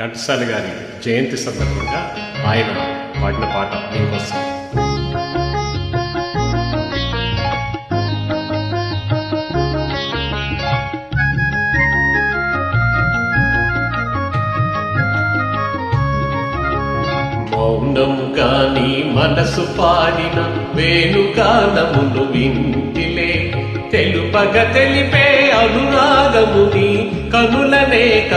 ఘంటసాల గారి జయంతి సందర్భంగా ఆయన పాడిన పాట మీకోసం. మౌనముగా నీ మనసు పాడిన వేణుగానమును వింటిలే. తెలుపగ తెలిపే అనురాగముని కనులనే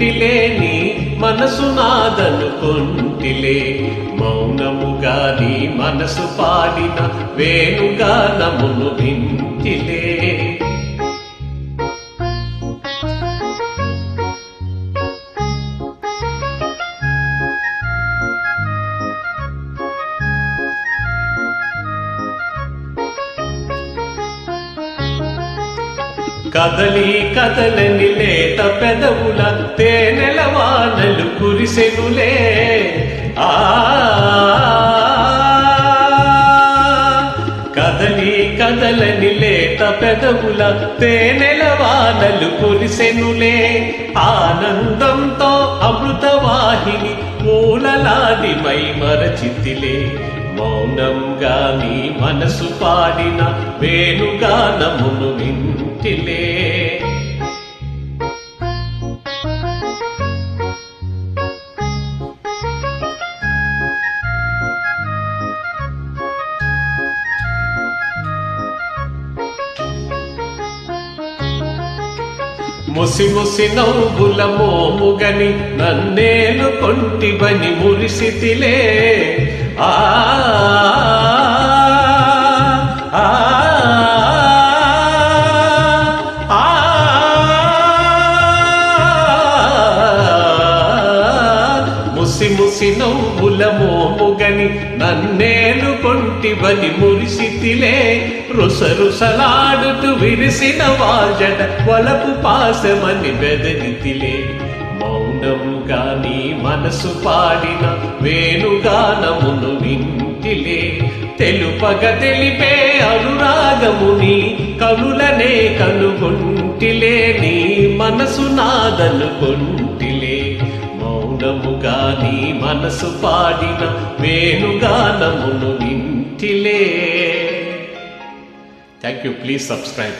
కనుగొంటిలే నీ మనసు నాదనుకొంటిలే. మౌనముగా నీ మనసు పాడిన వేణుగానమును కదలి కదలని లేత పెదవుల తేనెల వానలు కురిసెనులే. ఆ కదలి కదలని లేత పెదవుల తేనెల వానలు కురిసెనులే. ఆనందంతో అమృతవాహిని మూలలాది మై మరచితిలే. మౌనంగా నీ మనసు పాడిన వేణుగానమును ముసి ముసి నవ్వుల మోముగని నన్నేలు కొంటివని మురిసితిలే. ఆ ముసి ముసి నవ్వుల మోముగని నన్నేలు కొంటివని మురిసితిలే. రుసరుసలాడుతూ విరిసిన వాజట వలపు పాసమని బెదరితిలే మౌనముగా నీ మనసు పాడిన వేణుగానమును వింటిలే తెలుపగ తెలిపే అనురాగముని కనులనే కనుగొంటిలే. నీ మనసు నాదనుకొంటిలే మౌనముగా నీ మనసు పాడిన వేణుగానమును వింటిలే. Thank you please subscribe